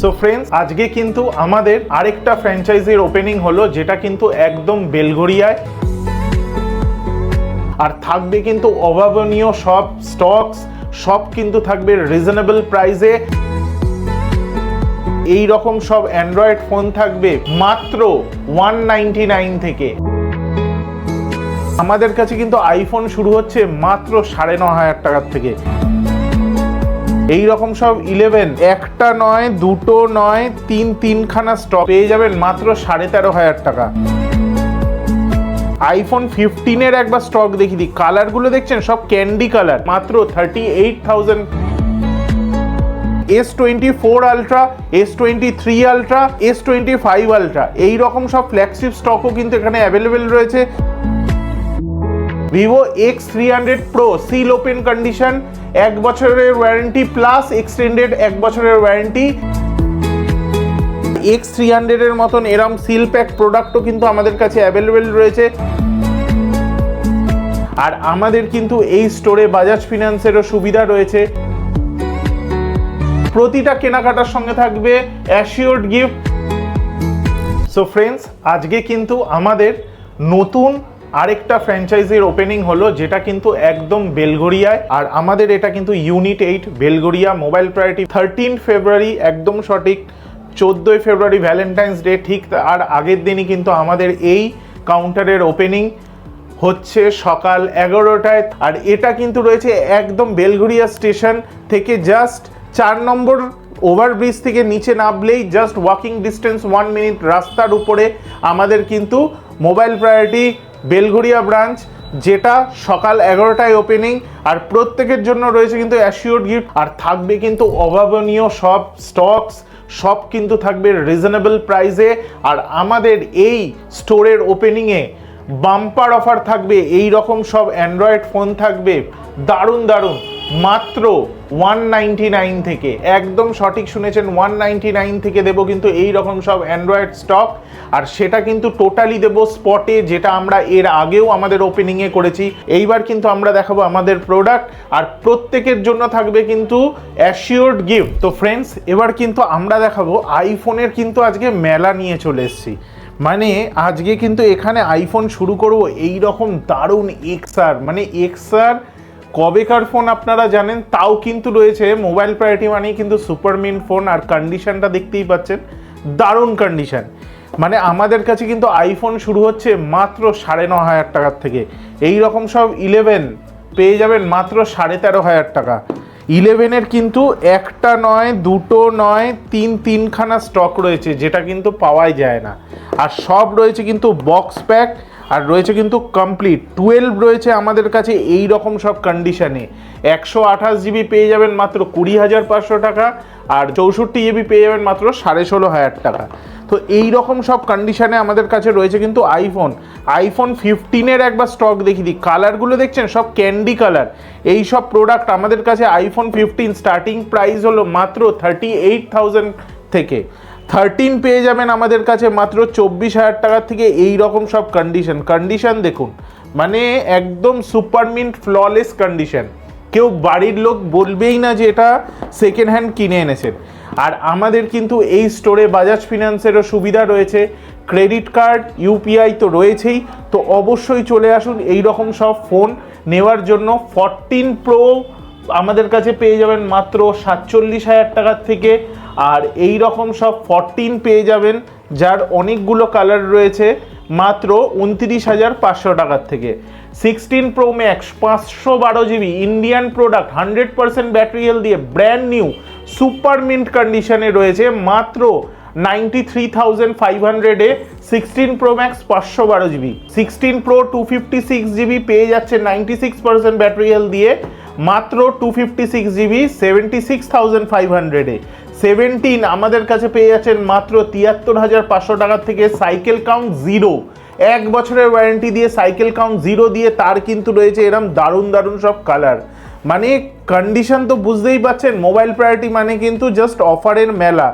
So friends আজকে কিন্তু আমাদের আরেকটা ফ্র্যাঞ্চাইজির ওপেনিং হলো, যেটা কিন্তু একদম বেলগড়িয়ায় আর থাকবে কিন্তু অভাবনীয় সব স্টকস সব কিন্তু থাকবে রিজনেবল প্রাইসে এই রকম সব অ্যান্ড্রয়েড ফোন থাকবে মাত্র ওয়ান থেকে। আমাদের কাছে কিন্তু আইফোন শুরু হচ্ছে মাত্র সাড়ে ন হাজার টাকার থেকে। এই রকম সব ইলেভেন একটা নয়, দুটো নয়, তিন তিনখানা স্টক পেয়ে যাবেন মাত্র সাড়ে তেরো হাজার টাকা। আইফোন ফিফটিনের একবার স্টক দেখি দিই। কালারগুলো দেখছেন? সব ক্যান্ডি কালার মাত্র thirty eight thousand S twenty four Ultra S twenty three Ultra S twenty five Ultra এইরকম সব ফ্ল্যাগশিপ স্টকও কিন্তু এখানে অ্যাভেলেবেল রয়েছে। Vivo X three hundred Pro seal open condition এক বছরের ওয়ারেন্টি প্লাস এক্সটেন্ডেড এক বছরের ওয়ারেন্টি এক্স থ্রি হান্ড্রেডের মতন এরম সিল প্যাক প্রোডাক্টও কিন্তু আমাদের কাছে অ্যাভেলেবেল রয়েছে। আর আমাদের কিন্তু এই স্টোরে বাজাজ ফিনান্সেরও সুবিধা রয়েছে। প্রতিটা কেনাকাটার সঙ্গে থাকবে অ্যাসিওর্ড গিফট সো ফ্রেন্ডস আজকে কিন্তু আমাদের নতুন আরেকটা ফ্র্যাঞ্চাইজির ওপেনিং হলো, যেটা কিন্তু একদম বেলগড়িয়ায়। আর আমাদের এটা কিন্তু unit eight Belgharia mobile priority thirteen February একদম সঠিক। চোদ্দোই ফেব্রুয়ারি ভ্যালেন্টাইন্স ডে ঠিক আর আগের দিনই কিন্তু আমাদের এই কাউন্টারের ওপেনিং হচ্ছে সকাল এগারোটায়। আর এটা কিন্তু রয়েছে একদম বেলঘরিয়া স্টেশন থেকে জাস্ট চার নম্বর ওভারব্রিজ থেকে নিচে নামলেই just walking distance one minute রাস্তার উপরে আমাদের কিন্তু মোবাইল প্রায়োরিটি বেলঘরিয়া ব্রাঞ্চ, যেটা সকাল এগারোটায় ওপেনিং আর প্রত্যেকের জন্য রয়েছে কিন্তু অ্যাসিওর গিফট আর থাকবে কিন্তু অভাবনীয় সব স্টকস সব কিন্তু থাকবে রিজনেবল প্রাইসে আর আমাদের এই স্টোরের ওপেনিংয়ে বাম্পার অফার থাকবে এই রকম সব অ্যান্ড্রয়েড ফোন থাকবে, দারুণ দারুণ। মাত্র ওয়ান নাইনটি নাইন থেকে, একদম সঠিক শুনেছেন ওয়ান নাইনটি নাইন থেকে দেবো কিন্তু এই রকম সব অ্যান্ড্রয়েড স্টক আর সেটা কিন্তু টোটালি দেবো স্পটে যেটা আমরা এর আগেও আমাদের ওপেনিংয়ে করেছি। এইবার কিন্তু আমরা দেখাবো আমাদের প্রোডাক্ট আর প্রত্যেকের জন্য থাকবে কিন্তু অ্যাসিওর্ড গিফট তো ফ্রেন্ডস এবার কিন্তু আমরা দেখাবো আইফোনের কিন্তু আজকে মেলা নিয়ে চলে এসেছি। মানে আজকে কিন্তু এখানে আইফোন শুরু করব এই রকম দারুণ এক্সআর মানে এক্সআর কবেকার ফোন আপনারা জানেন, তাও কিন্তু রয়েছে। মোবাইল প্রায়োরিটি মানেই কিন্তু সুপারমিন ফোন, আর কন্ডিশনটা দেখতেই পাচ্ছেন, দারুণ কন্ডিশন মানে আমাদের কাছে কিন্তু আইফোন শুরু হচ্ছে মাত্র সাড়ে ন হাজার টাকার থেকে। এই রকম সব ইলেভেন পেয়ে যাবেন মাত্র সাড়ে তেরো হাজার টাকা। ইলেভেনের কিন্তু একটা নয়, দুটো নয়, তিন তিনখানা স্টক রয়েছে, যেটা কিন্তু পাওয়াই যায় না। আর সব রয়েছে কিন্তু বক্স প্যাক আর রয়েছে কিন্তু কমপ্লিট টুয়েলভ রয়েছে আমাদের কাছে এই রকম সব কন্ডিশানে একশো আঠাশ জিবি পেয়ে যাবেন মাত্র কুড়ি হাজার পাঁচশো টাকা আর চৌষট্টি জিবি পেয়ে যাবেন মাত্র সাড়ে ষোলো হাজার টাকা। তো এই রকম সব কন্ডিশানে আমাদের কাছে রয়েছে কিন্তু আইফোন আইফোন ফিফটিনের একবার স্টক দেখি দিই। কালারগুলো দেখছেন? সব ক্যান্ডি কালার এই সব প্রোডাক্ট আমাদের কাছে আইফোন ফিফটিন স্টার্টিং প্রাইস হলো মাত্র থার্টি এইট থাউজেন্ড থেকে। থার্টিন পেয়ে যাবেন আমাদের কাছে মাত্র চব্বিশ হাজার টাকার থেকে এই রকম সব কন্ডিশন কন্ডিশন দেখুন মানে একদম সুপারমিন্ট ফ্ললেস কন্ডিশন কেউ বাড়ির লোক বলবেই না যে এটা সেকেন্ড হ্যান্ড কিনে এনেছেন। আর আমাদের কিন্তু এই স্টোরে বাজাজ ফিনান্সেরও সুবিধা রয়েছে। ক্রেডিট কার্ড ইউপিআই তো রয়েছেই। তো অবশ্যই চলে আসুন এই রকম সব ফোন নেওয়ার জন্য। ফরটিন প্রো আমাদের কাছে পেয়ে যাবেন মাত্র সাতচল্লিশ হাজার টাকার থেকে আর এই রকম সব ফরটিন পেয়ে যাবেন, যার অনেকগুলো কালার রয়েছে, মাত্র উনত্রিশ হাজার পাঁচশো টাকার থেকে। সিক্সটিন প্রো ম্যাক্স পাঁচশো বারো GB Indian product hundred percent battery health দিয়ে ব্র্যান্ড নিউ সুপার মিন্ট কন্ডিশনে রয়েছে, মাত্র নাইনটি থ্রি থাউজেন্ড ফাইভ হান্ড্রেডে সিক্সটিন প্রো ম্যাক্স পাঁচশো বারো GB sixteen Pro two fifty six GB পেয়ে যাচ্ছে ninety six percent battery health দিয়ে, মাত্র two fifty six GB seventy six thousand five হান্ড্রেডে সেভেন্টিন আমাদের কাছে পেয়ে যাচ্ছেন মাত্র তিয়াত্তর হাজার পাঁচশো টাকার থেকে সাইকেল কাউন্ট জিরো এক বছরের ওয়ারেন্টি দিয়ে সাইকেল কাউন্ট জিরো দিয়ে তার কিন্তু রয়েছে এরম দারুণ দারুণ সব কালার মানে কন্ডিশন তো বুঝতেই পাচ্ছেন মোবাইল প্রায়োরিটি মানে কিন্তু জাস্ট অফারের মেলা।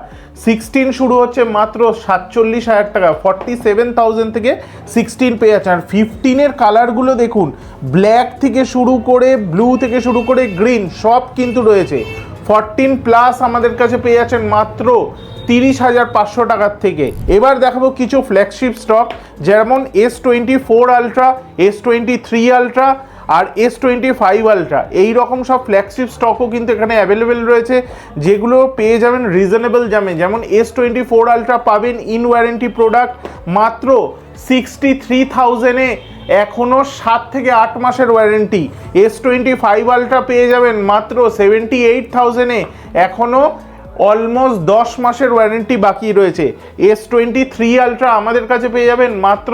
সিক্সটিন শুরু হচ্ছে মাত্র সাতচল্লিশ হাজার টাকা ফর্টি সেভেন থাউজেন্ড থেকে সিক্সটিন পেয়ে যাচ্ছে। আর ফিফটিনের কালারগুলো দেখুন ব্ল্যাক থেকে শুরু করে ব্লু থেকে শুরু করে গ্রিন সব কিন্তু রয়েছে। ফরটিন প্লাস আমাদের কাছে পেয়ে যাচ্ছেন মাত্র তিরিশ হাজার পাঁচশো টাকার থেকে। এবার দেখাবো কিছু ফ্ল্যাগশিপ স্টক যেমন S twenty four Ultra S twenty three Ultra আর এস টোয়েন্টি ফাইভ আলট্রা এই রকম সব ফ্ল্যাগশিপ স্টকও কিন্তু এখানে অ্যাভেলেবেল রয়েছে, যেগুলো পেয়ে যাবেন রিজনেবল দামে। যেমন এস টোয়েন্টি ফোর আলট্রা পাবেন ইন ওয়ারেন্টি প্রোডাক্ট মাত্র সিক্সটি থ্রি থাউজেন্ডে এখনও সাত থেকে আট মাসের warranty. S twenty five Ultra পেয়ে যাবেন মাত্র সেভেন্টি এইট থাউজেন্ডে এখনও অলমোস্ট দশ মাসের ওয়ারেন্টি বাকি রয়েছে। এস টোয়েন্টি থ্রি আলট্রা আমাদের কাছে পেয়ে যাবেন মাত্র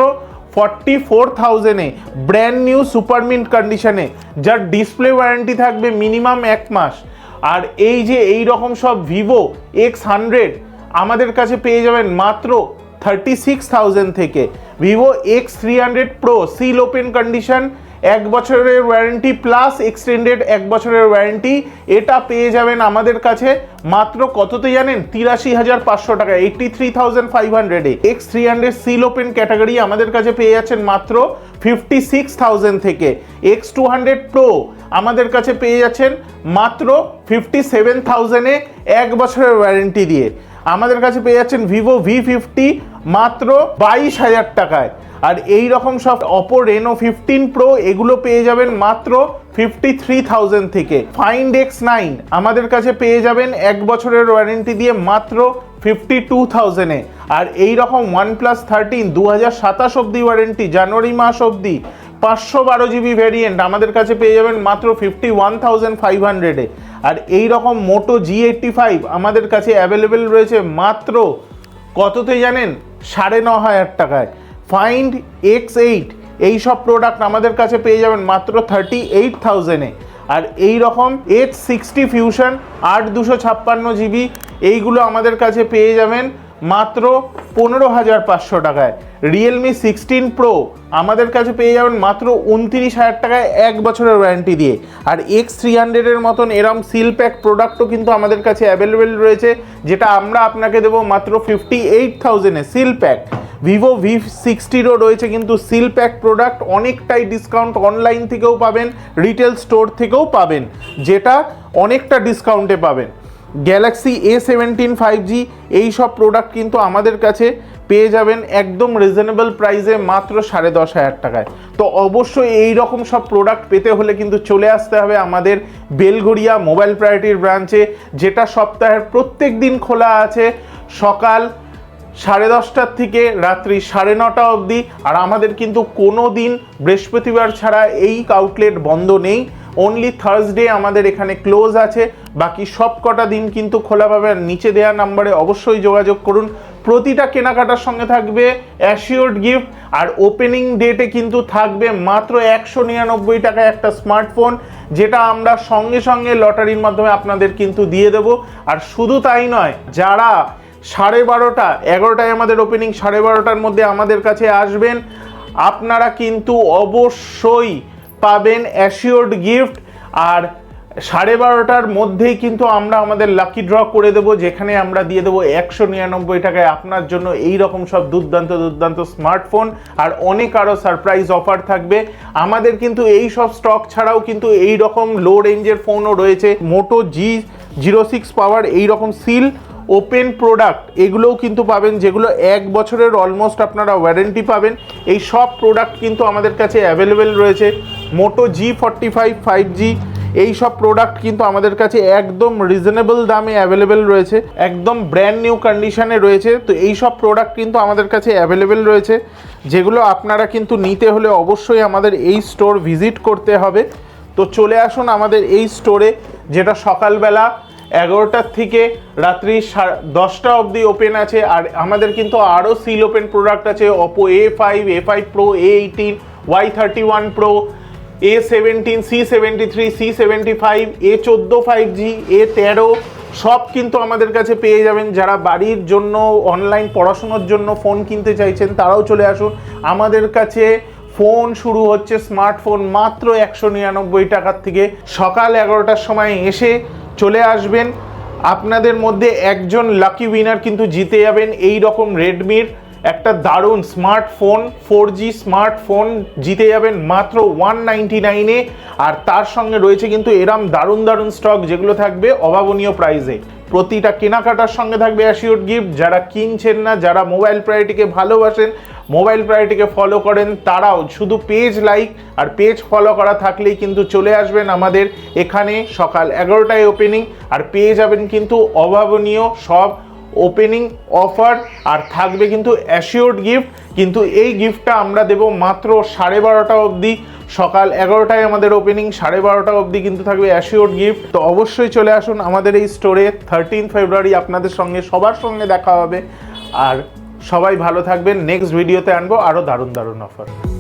ফর্টি ফোর থাউজেন্ডে ব্র্যান্ড নিউ সুপারমিন্ট কন্ডিশনে যার ডিসপ্লে ওয়ারেন্টি থাকবে মিনিমাম এক মাস। আর এই যে এই রকম সব ভিভো এক্স হান্ড্রেড আমাদের কাছে পেয়ে যাবেন মাত্র থার্টি সিক্স থাউজেন্ড থেকে। Vivo X three hundred Pro seal open condition এক বছরের ওয়ারেন্টি প্লাস এক্সটেন্ডেড এক বছরের ওয়ারেন্টি এটা পেয়ে যাবেন আমাদের কাছে মাত্র কততে জানেন? তিরাশি হাজার পাঁচশো টাকা এইটটি থ্রি থাউজেন্ড ফাইভ হান্ড্রেডে X three hundred seal open category আমাদের কাছে পেয়ে যাচ্ছেন মাত্র ফিফটি সিক্স থাউজেন্ড থেকে। এক্স টু হান্ড্রেড প্রো আমাদের কাছে পেয়ে যাচ্ছেন মাত্র ফিফটি সেভেন থাউজেন্ডে এক বছরের ওয়ারেন্টি দিয়ে। আমাদের কাছে পেয়ে যাচ্ছেন ভিভো ভি ফিফটি মাত্র বাইশ হাজার টাকায়। আর এই রকম সব অপো রেনো ফিফটিন প্রো এগুলো পেয়ে যাবেন মাত্র ফিফটি থ্রি থাউজেন্ড থেকে। ফাইন্ড এক্স নাইন আমাদের কাছে পেয়ে যাবেন এক বছরের ওয়ারেন্টি দিয়ে মাত্র ফিফটি টু থাউজেন্ডে আর এই রকম ওয়ান প্লাস থার্টিন দু হাজার সাতাশ অব্দি ওয়ারেন্টি জানুয়ারি মাস অবধি পাঁচশো বারো জিবি ভ্যারিয়েন্ট আমাদের কাছে পেয়ে যাবেন মাত্র ফিফটি ওয়ান থাউজেন্ড ফাইভ হান্ড্রেডে আর এই রকম মোটো জি এইটটি ফাইভ আমাদের কাছে অ্যাভেলেবেল রয়েছে মাত্র কততে জানেন? সাড়ে ন হাজার টাকায়। ফাইন্ড এক্স এইট এই সব প্রোডাক্ট আমাদের কাছে পেয়ে যাবেন মাত্র থার্টি এইট থাউজেন্ডে আর এই রকম এইচ সিক্সটি ফিউশন আট দুশো ছাপ্পান্ন জিবি এইগুলো আমাদের কাছে পেয়ে যাবেন মাত্র পনেরো হাজার পাঁচশো টাকায়। রিয়েলমি সিক্সটিন প্রো আমাদের কাছে পেয়ে যাবেন মাত্র উনত্রিশ হাজার টাকায় এক বছরের ওয়ারেন্টি দিয়ে। আর এক্স থ্রি হান্ড্রেডের মতন এরম সিল প্যাক প্রোডাক্টও কিন্তু আমাদের কাছে অ্যাভেলেবেল রয়েছে, যেটা আমরা আপনাকে দেবো মাত্র ফিফটি এইট থাউজেন্ডে সিল প্যাক ভিভো ভি সিক্সটিরও রয়েছে কিন্তু সিল প্যাক প্রোডাক্ট অনেকটাই ডিসকাউন্ট অনলাইন থেকেও পাবেন রিটেল স্টোর থেকেও পাবেন, যেটা অনেকটা ডিসকাউন্টে পাবেন। Galaxy A seventeen five G এই সব প্রোডাক্ট কিন্তু আমাদের কাছে পেয়ে যাবেন একদম রিজনেবল প্রাইসে মাত্র সাড়ে দশ হাজার টাকায়। তো অবশ্যই এই রকম সব প্রোডাক্ট পেতে হলে কিন্তু চলে আসতে হবে আমাদের বেলঘড়িয়া মোবাইল প্রায়োরিটির ব্রাঞ্চে যেটা সপ্তাহের প্রত্যেক দিন খোলা আছে সকাল সাড়ে দশটার থেকে রাত্রি সাড়ে নটা অবধি। আর আমাদের কিন্তু কোনো দিন বৃহস্পতিবার ছাড়া এই আউটলেট বন্ধ নেই। অনলি থার্সডে আমাদের এখানে ক্লোজ আছে। বাকি সব কটা দিন কিন্তু খোলা পাবেন নিচে দেওয়া নাম্বারে অবশ্যই যোগাযোগ করুন। প্রতিটা কেনাকাটার সঙ্গে থাকবে অ্যাসিওর্ড গিফট আর ওপেনিং ডেটে কিন্তু থাকবে মাত্র একশো নিরানব্বই টাকায় একটা স্মার্টফোন যেটা আমরা সঙ্গে সঙ্গে লটারির মাধ্যমে আপনাদের কিন্তু দিয়ে দেব। আর শুধু তাই নয়, যারা সাড়ে বারোটা, এগারোটায় আমাদের ওপেনিং সাড়ে বারোটার মধ্যে আমাদের কাছে আসবেন, আপনারা কিন্তু অবশ্যই পাবেন অ্যাসিওর্ড গিফট আর সাড়ে বারোটার মধ্যেই কিন্তু আমরা আমাদের লাকি ড্র করে দেবো, যেখানে আমরা দিয়ে দেবো একশো নিরানব্বই টাকায় আপনার জন্য এই রকম সব দুর্দান্ত দুর্দান্ত স্মার্টফোন আর অনেক আরও সারপ্রাইজ অফার থাকবে। আমাদের কিন্তু এই সব স্টক ছাড়াও কিন্তু এই রকম লো রেঞ্জের ফোনও রয়েছে। মোটো জি জিরো সিক্স পাওয়ার এই রকম সিল ওপেন প্রোডাক্ট এগুলোও কিন্তু পাবেন, যেগুলো এক বছরের অলমোস্ট আপনারা ওয়ারেন্টি পাবেন। এই সব প্রোডাক্ট কিন্তু আমাদের কাছে অ্যাভেলেবেল রয়েছে। Moto G forty five five G এই সব প্রোডাক্ট কিন্তু আমাদের কাছে একদম রিজনেবল দামে অ্যাভেলেবেল রয়েছে, একদম ব্র্যান্ড নিউ কন্ডিশনে রয়েছে। তো এই সব প্রোডাক্ট কিন্তু আমাদের কাছে অ্যাভেলেবেল রয়েছে, যেগুলো আপনারা কিন্তু নিতে হলে অবশ্যই আমাদের এই স্টোর ভিজিট করতে হবে। তো চলে আসুন আমাদের এই স্টোরে যেটা সকালবেলা এগারোটার থেকে রাত্রি দশটা অবধি ওপেন আছে, আর আমাদের কিন্তু আরও সিল ওপেন প্রোডাক্ট আছে Oppo A five A five Pro A eighteen Y thirty one Pro A seventeen C seventy three C seventy five A চোদ্দ ফাইভ জি এ তেরো সব কিন্তু আমাদের কাছে পেয়ে যাবেন। যারা বাড়ির জন্য অনলাইন পড়াশুনোর জন্য ফোন কিনতে চাইছেন, তারাও চলে আসুন। আমাদের কাছে ফোন শুরু হচ্ছে স্মার্টফোন মাত্র একশো নিরানব্বই টাকার থেকে। সকাল এগারোটার সময় এসে চলে আসবেন। আপনাদের মধ্যে একজন লাকি উইনার কিন্তু জিতে যাবেন। এই রকম রেডমির একটা দারুণ স্মার্টফোন ফোর জি স্মার্টফোন জিতে যাবেন মাত্র ওয়ান নাইনটি নাইনে আর তার সঙ্গে রয়েছে কিন্তু এরম দারুণ দারুণ স্টক যেগুলো থাকবে অভাবনীয় প্রাইজে প্রতিটা কেনাকাটার সঙ্গে থাকবে অ্যাসিওর গিফট যারা কিনছেন না, যারা মোবাইল প্রায়োরিটিকে ভালোবাসেন মোবাইল প্রায়োরিটিকে ফলো করেন, তারাও শুধু পেজ লাইক আর পেজ ফলো করা থাকলেই কিন্তু চলে আসবেন আমাদের এখানে সকাল এগারোটায় ওপেনিং আর পেয়ে যাবেন কিন্তু অভাবনীয় সব ওপেনিং অফার আর থাকবে কিন্তু অ্যাসিওর্ড গিফট কিন্তু এই গিফটটা আমরা দেব মাত্র সাড়ে বারোটা অবধি। সকাল এগারোটায় আমাদের ওপেনিং সাড়ে বারোটা অবধি কিন্তু থাকবে অ্যাসিওর্ড গিফট তো অবশ্যই চলে আসুন আমাদের এই স্টোরে থার্টিন ফেব্রুয়ারি আপনাদের সঙ্গে, সবার সঙ্গে দেখা হবে। আর সবাই ভালো থাকবেন। নেক্সট ভিডিওতে আনব আরও দারুণ দারুণ অফার